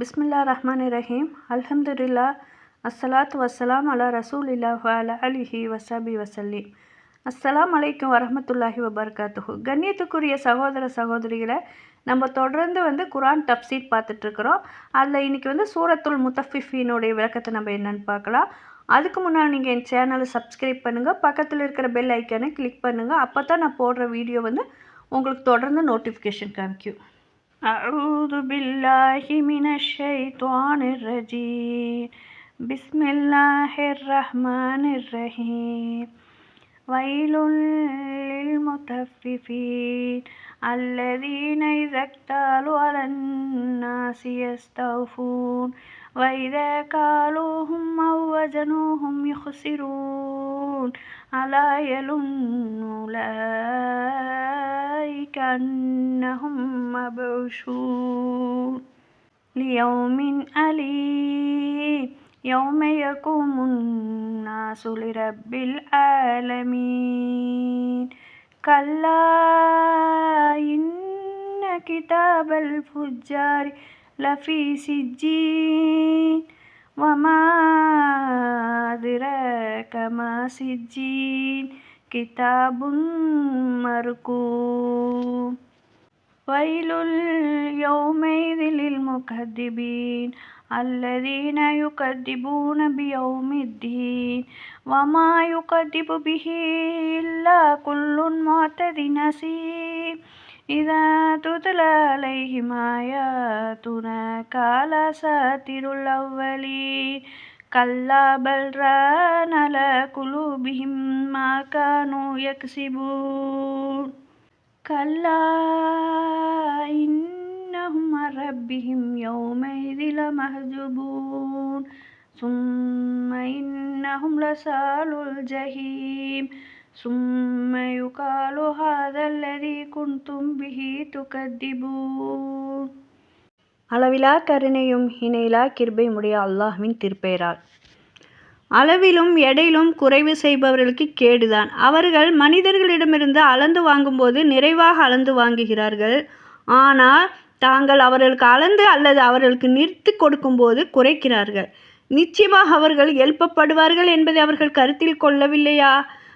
பிஸ்மில்லா ரஹ்மான் ரஹீம். அல்ஹம்துலில்லா அஸ்ஸலாத்து வஸ்ஸலாம் அலா ரசூலில்லா வஅலா அலிஹி வசாபி வசல்லி அஸ்ஸலாம் அலைக்கும் வரமத்துல்லாஹி வபர்காத்துஹு. கண்ணியத்துக்குரிய சகோதர சகோதரிகளை நம்ம தொடர்ந்து வந்து குரான் தப்சீர் பார்த்துட்ருக்குறோம். அதில் இன்றைக்கி வந்து சூரத்துல் முத்தஃபிஃபினுடைய விளக்கத்தை நம்ம என்னென்னு பார்க்கலாம். அதுக்கு முன்னால் நீங்கள் என் சேனலை சப்ஸ்கிரைப் பண்ணுங்கள் பக்கத்தில் இருக்கிற பெல் ஐக்கானை கிளிக் பண்ணுங்கள் அப்போ தான் நான் போடுற வீடியோ வந்து உங்களுக்கு தொடர்ந்து நோட்டிஃபிகேஷன் காமிக்கும். أعوذ بالله من الشيطان الرجيم. بسم الله الرحمن الرحيم. ويل للمطففين الذين إذا اكتالوا على الناس يستوفون. وإذا كالوهم أو وزنوهم يخسرون. ألا يظن أولئك أنهم مبعوثون ليوم أليم يوم يقوم الناس لرب العالمين. كلا إن كتاب الفجار لفي سجين. وما أدراك ما سجين. كتاب مرقوم ويل يومئذ للمكذبين الذين يكذبون بيوم الدين وما يكذب به إلا كل معتد نسيم إذا تتلى عليهم آياتنا قال أساطير الأولين كلا بل ران على قلوبهم ما كانوا يكسبون كلا إنهم عن ربهم يومئذ لمحجوبون ثم إنهم لسال الجحيم ثم يقال هذا الذي كنتم به تكذبون அளவிலா கருணையும் இணையிலா கிருபையுடைய அல்லாஹ்வின் திருப்பெயரால். அளவிலும் எடையிலும் குறைவு செய்பவர்களுக்கு கேடுதான். அவர்கள் மனிதர்களிடமிருந்து அளந்து வாங்கும்போது நிறைவாக அளந்து வாங்குகிறார்கள். ஆனால் தாங்கள் அவர்களுக்கு அளந்து அல்லது அவர்களுக்கு நிறுத்தி கொடுக்கும்போது குறைக்கிறார்கள். நிச்சயமாக அவர்கள் எழுப்பப்படுவார்கள் என்பதை அவர்கள் கருத்தில் கொள்ளவில்லையா?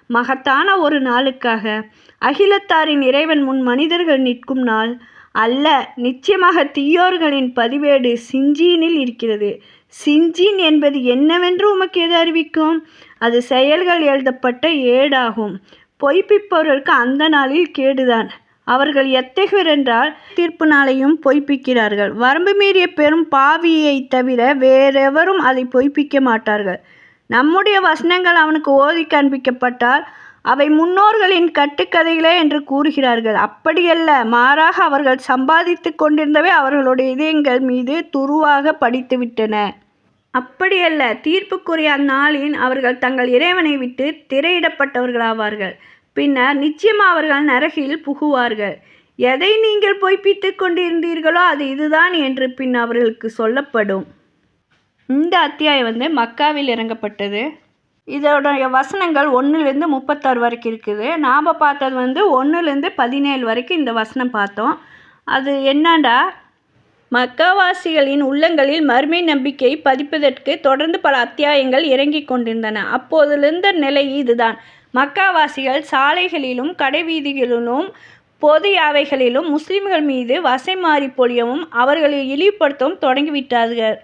மகத்தான ஒரு நாளுக்காக. அகிலத்தாரின் இறைவன் முன் மனிதர்கள் நிற்கும் நாள். அல்ல நிச்சயமாக தீயோர்களின் பதிவேடு சிஞ்சீனில் இருக்கிறது. சிஞ்சீன் என்பது என்னவென்று உமக்கு எது அறிவிக்கும்? அது செயல்கள் எழுதப்பட்ட ஏடாகும். பொய்ப்பிப்பவர்களுக்கு அந்த நாளில் கேடுதான். அவர்கள் எத்தகையர் என்றால் தீர்ப்பு நாளையும் பொய்ப்பிக்கிறார்கள். வரம்பு மீறிய பெரும் பாவியை தவிர வேறெவரும் அதை பொய்ப்பிக்க மாட்டார்கள். நம்முடைய வசனங்கள் அவனுக்கு ஓதி காண்பிக்கப்பட்டால் அவை முன்னோர்களின் கட்டுக்கதைகளே என்று கூறுகிறார்கள். அப்படியல்ல மாறாக அவர்கள் சம்பாதித்து கொண்டிருந்தவை அவர்களுடைய இதயங்கள் மீது துருவாக படித்துவிட்டன. அப்படியல்ல தீர்ப்புக்குரிய அந்நாளின் அவர்கள் தங்கள் இறைவனை விட்டு திரையிடப்பட்டவர்களாவார்கள். பின்னர் நிச்சயமாக அவர்கள் நரகில் புகுவார்கள். எதை நீங்கள் பொய்ப்பித்து கொண்டிருந்தீர்களோ அது இதுதான் என்று பின் அவர்களுக்கு சொல்லப்படும். இந்த அத்தியாயம் வந்து மக்காவில் இறங்கப்பட்டது. இதோடைய வசனங்கள் ஒன்றுலேருந்து முப்பத்தாறு வரைக்கும் இருக்குது. நாம் பார்த்தது வந்து ஒன்றுலேருந்து பதினேழு வரைக்கும் இந்த வசனம் பார்த்தோம். அது என்னண்டா? மக்காவாசிகளின் உள்ளங்களில் மறுமை நம்பிக்கை பதிப்பதற்கு தொடர்ந்து பல அத்தியாயங்கள் இறங்கி கொண்டிருந்தன. அப்போதிருந்த நிலை இதுதான். மக்காவாசிகள் சாலைகளிலும் கடைவீதிகளிலும் பொது யாவைகளிலும் முஸ்லிம்கள் மீது வசை மாறி பொழியவும் அவர்களை இழிவுபடுத்தவும் தொடங்கிவிட்டார்கள்.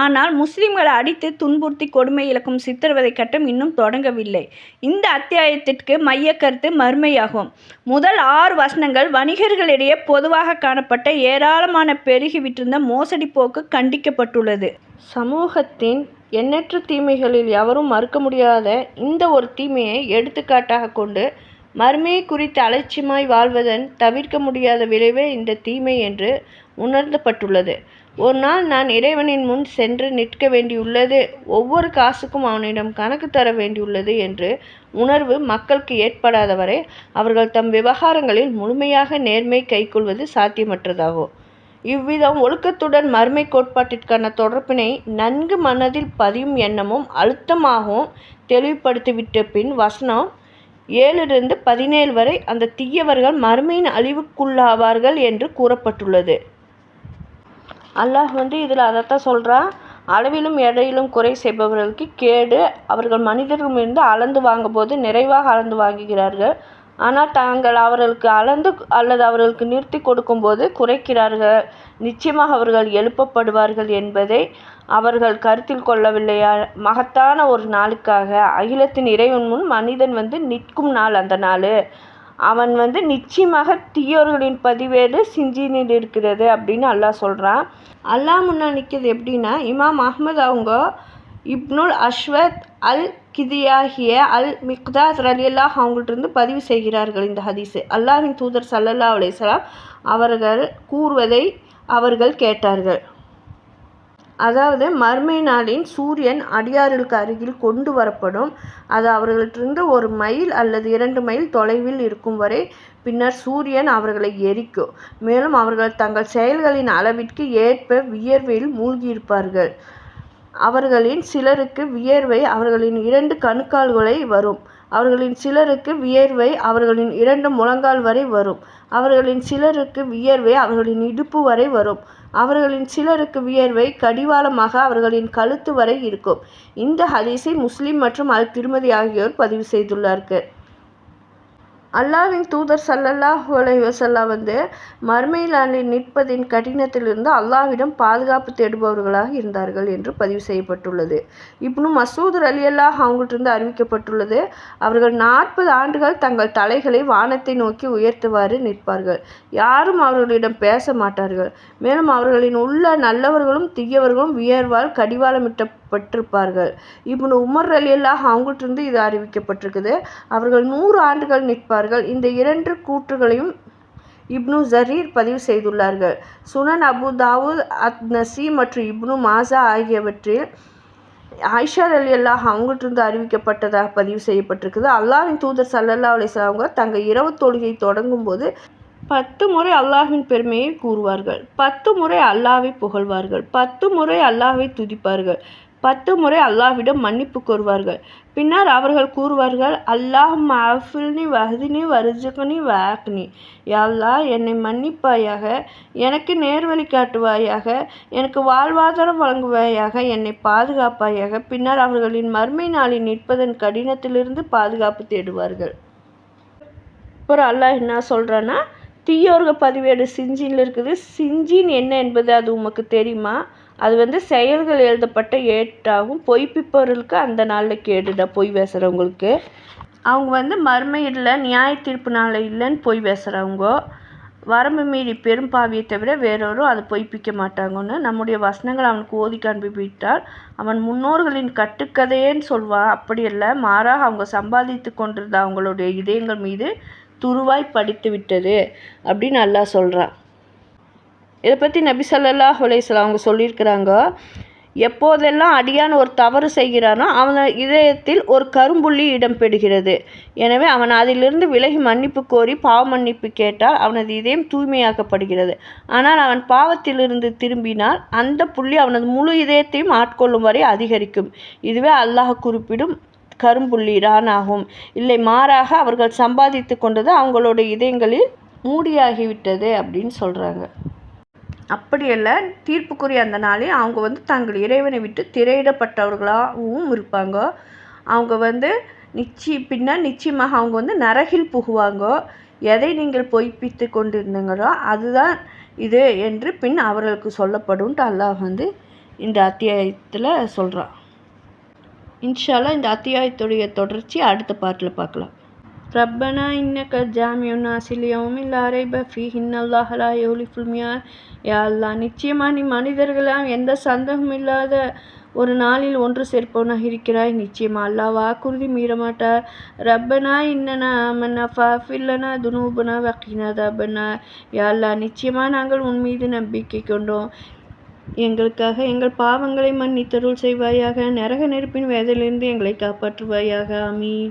ஆனால் முஸ்லிம்களை அடித்து துன்புறுத்தி கொடுமை இழக்கும் சித்திரவதை கட்டம் இன்னும் தொடங்கவில்லை. இந்த அத்தியாயத்திற்கு மையக்கருத்து மறுமையாகும் முதல் ஆறு வசனங்கள் வணிகர்களிடையே பொதுவாக காணப்பட்ட ஏராளமான பெருகிவிட்டிருந்த மோசடி போக்கு கண்டிக்கப்பட்டுள்ளது. சமூகத்தின் எண்ணற்ற தீமைகளில் எவரும் மறுக்க முடியாத இந்த ஒரு தீமையை எடுத்துக்காட்டாக கொண்டு மறுமையை குறித்து அலட்சியமாய் வாழ்வதன் தவிர்க்க முடியாத விளைவே இந்த தீமை என்று உணர்த்தப்பட்டுள்ளது. ஒரு நாள் நான் இறைவனின் முன் சென்று நிற்க வேண்டியுள்ளது. ஒவ்வொரு காசுக்கும் அவனிடம் கணக்கு தர வேண்டியுள்ளது என்று உணர்வு மக்களுக்கு ஏற்படாதவரை அவர்கள் தம் விவகாரங்களில் முழுமையாக நேர்மை கைக்கொள்வது சாத்தியமற்றதாகும் இவ்விதம் ஒழுக்கத்துடன் மறுமை கோட்பாட்டிற்கான தொடர்பினை நன்கு மனதில் பதியும் எண்ணமும் அழுத்தமாகவும் தெளிவுபடுத்திவிட்ட பின் வசனம் ஏழிலிருந்து பதினேழு வரை அந்த தீயவர்கள் மறுமையின் அழிவுக்குள்ளாவார்கள் என்று கூறப்பட்டுள்ளது. அல்லாஹ் வந்து இதில் அதைத்தான் சொல்கிறான் அளவிலும் எடையிலும் குறை செய்பவர்களுக்கு கேடு அவர்கள் மனிதர்களிடமிருந்து அளந்து வாங்கும்போது நிறைவாக அளந்து வாங்குகிறார்கள். ஆனால் தாங்கள் அவர்களுக்கு அளந்து அல்லது அவர்களுக்கு நிறுத்தி கொடுக்கும்போது குறைக்கிறார்கள். நிச்சயமாக அவர்கள் எழுப்பப்படுவார்கள் என்பதை அவர்கள் கருத்தில் கொள்ளவில்லையா மகத்தான ஒரு நாளுக்காக அகிலத்தின் இறைவன் முன் மனிதன் வந்து நிற்கும் நாள் அந்த நாள். அவன் வந்து நிச்சயமாக தீயோர்களின் பதிவேடு சிஞ்சினில் இருக்கிறது அப்படின்னு அல்லாஹ் சொல்கிறான் அல்லாஹ் முன்னா நிற்கிறது எப்படின்னா இமாம் அஹ்மத் அவங்க இப்னுல் அஷ்வத் அல் கிதியாகிய அல் மிக்தாஸ் ரலியல்லாஹ் அவங்கள்ட்டிருந்து பதிவு செய்கிறார்கள் இந்த ஹதீஸு. அல்லாஹின் தூதர் சல்லல்லா அலிஸ்லாம் அவர்கள் கூறுவதை அவர்கள் கேட்டார்கள். அதாவது மர்மை நாளின் சூரியன் அடியார்களுக்கு அருகில் கொண்டு வரப்படும். அது அவர்களிட்டிருந்து ஒரு மைல் அல்லது இரண்டு மைல் தொலைவில் இருக்கும் வரை பின்னர் சூரியன் அவர்களை எரிக்கும். மேலும் அவர்கள் தங்கள் செயல்களின் அளவிற்கு ஏற்ப வியர்வையில் மூழ்கியிருப்பார்கள். அவர்களின் சிலருக்கு வியர்வை அவர்களின் இரண்டு கணுக்கால்களை வரும். அவர்களின் சிலருக்கு வியர்வை அவர்களின் இரண்டு முழங்கால் வரை வரும். அவர்களின் சிலருக்கு வியர்வை அவர்களின் இடுப்பு வரை வரும். அவர்களின் சிலருக்கு வியர்வை கடிவாளமாக அவர்களின் கழுத்து வரை இருக்கும். இந்த ஹதீஸை முஸ்லிம் மற்றும் அல் திருமதி ஆகியோர் பதிவு செய்துள்ளார்கள். அல்லாவின் தூதர் சல்லல்லாஹ் அலைஹி வஸல்லம் வந்து மறுமையில் நிற்பதின் கடினத்திலிருந்து அல்லாஹ்விடம் பாதுகாப்பு தேடுபவர்களாக இருந்தார்கள் என்று பதிவு செய்யப்பட்டுள்ளது. இப்னு மசூத் அலி அல்லாஹ் அவங்கள்ட்டிருந்து அறிவிக்கப்பட்டுள்ளது அவர்கள் நாற்பது ஆண்டுகள் தங்கள் தலைகளை வானத்தை நோக்கி உயர்த்துவாறு நிற்பார்கள். யாரும் அவர்களிடம் பேச மாட்டார்கள். மேலும் அவர்களின் உள்ள நல்லவர்களும் தீயவர்களும் வியர்வால் கடிவாளமிட்டப்பட்டிருப்பார்கள். இப்னு உமர் அலி அல்லாஹ் அவங்கள்ட்டிருந்து இது அறிவிக்கப்பட்டிருக்குது. அவர்கள் நூறு ஆண்டுகள் நிற்பார்கள் இந்த இரண்டு கூற்றுகளையும் இப்னு ஜரீர் பதிவு செய்துள்ளார்கள். சுனன் அபு தாவூத் அத் நசி மற்றும் இப்னு மாசா ஆகியவற்றில் ஆயிஷா அலி அல்லாஹ் அவங்கள்ட்டிருந்து அறிவிக்கப்பட்டதாக பதிவு செய்யப்பட்டிருக்குது. அல்லாஹின் தூதர் சல்லல்லா அலிஸ்லாம் அவங்க தங்கள் இரவு தொழுகை தொடங்கும் போது பத்து முறை அல்லாஹின் பெருமையை கூறுவார்கள். பத்து முறை அல்லாவை புகழ்வார்கள். பத்து முறை அல்லாவை துதிப்பார்கள். பத்து முறை அல்லாஹ்விடம் மன்னிப்பு கோருவார்கள். பின்னர் அவர்கள் கூறுவார்கள் அல்லாஹ் மஃபில்னி வஹதினி வருஜுகனி வாக்னி அல்லாஹ் என்னை மன்னிப்பாயாக எனக்கு நேர்வழி காட்டுவாயாக எனக்கு வாழ்வாதாரம் வழங்குவாயாக என்னை பாதுகாப்பாயாக. பின்னர் அவர்களின் மர்மை நாளில் நிற்பதன் கடினத்திலிருந்து பாதுகாப்பு தேடுவார்கள். அப்புறம் அல்லாஹ் என்ன சொல்கிறான்னா தீயோர்கள் பதிவேடு சிஞ்சின்னு இருக்குது. சிஞ்சின் என்ன என்பது அது உமக்கு தெரியுமா? அது வந்து செயல்கள் எழுதப்பட்ட ஏட்டாகும். பொய்ப்பிப்பவர்களுக்கு அந்த நாளில் கேடுடா பொய் பேசுகிறவங்களுக்கு அவங்க வந்து மறுமையில் நியாய தீர்ப்பு நாளில் இல்லைன்னு பொய் பேசுகிறவங்க வரம்பு மீறி பெரும் பாவியை தவிர வேறொரும் அதை பொய்ப்பிக்க மாட்டாங்கன்னு நம்முடைய வசனங்கள் அவனுக்கு ஓதி காண்பித்தால் அவன் முன்னோர்களின் கட்டுக்கதையேன்னு சொல்வான் அப்படி இல்லை மாறாக அவங்க சம்பாதித்து கொண்டிருந்த அவங்களுடைய இதயங்கள் மீது துருவாய் படித்து விட்டது அப்படின்னு நல்லா சொல்கிறான் இதை பற்றி நபி சல்லா அலைஹி அவங்க சொல்லியிருக்கிறாங்க எப்போதெல்லாம் அடியான் ஒரு தவறு செய்கிறானோ அவன் இதயத்தில் ஒரு கரும்புள்ளி இடம்பெறுகிறது. எனவே அவன் அதிலிருந்து விலகி மன்னிப்பு கோரி பாவ மன்னிப்பு கேட்டால் அவனது இதயம் தூய்மையாக்கப்படுகிறது. ஆனால் அவன் பாவத்திலிருந்து திரும்பினால் அந்த புள்ளி அவனது முழு இதயத்தையும் ஆட்கொள்ளும் வரை அதிகரிக்கும். இதுவே அல்லாஹ் குறிப்பிடும் கரும்புள்ளி ஆகும் இல்லை மாறாக அவர்கள் சம்பாதித்து கொண்டது அவங்களோட இதயங்களில் மூடியாகிவிட்டது அப்படின்னு சொல்கிறாங்க அப்படியல்ல தீர்ப்புக்குரிய அந்த நாளில் அவங்க வந்து தங்கள் இறைவனை விட்டு திரையிடப்பட்டவர்களாகவும் இருப்பாங்க. அவங்க வந்து நிச்சய பின்னால் நிச்சயமாக அவங்க வந்து நரகில் புகுவாங்க. எதை நீங்கள் பொய்ப்பித்து கொண்டிருந்தீங்களோ அதுதான் இது என்று பின் அவர்களுக்கு சொல்லப்படும்ட்டு அல்லாஹ் வந்து இந்த அத்தியாயத்தில் சொல்கிறான் இன்ஷாலாக இந்த அத்தியாயத்துடைய தொடர்ச்சி அடுத்த பாட்டில் பார்க்கலாம். ரப்பனா جامع الناس ليوم لا ريب فيه. ஃபீஹி الله لا يخلف الميعاد. யா அல்லாஹ் நிச்சயமாக நீ மனிதர்களாம் எந்த சந்தேகமும் இல்லாத ஒரு நாளில் ஒன்று சேர்ப்பவனாக இருக்கிறாய். நிச்சயமா அல்லா வாக்குறுதி மீறமாட்டார். ரப்பனா இன்னனா ஆமன்னா ஃபாஃபில்லனா துனூபனா வக்கீனா தபனா. யா அல்லாஹ் நிச்சயமாக நாங்கள் உன் மீது நம்பிக்கை கொண்டோம். எங்களுக்காக எங்கள் பாவங்களை மன்னித்தருள் செய்வாயாக. நரக நெருப்பின் வேதலிருந்து எங்களை காப்பாற்றுவாயாக. ஆமீன்.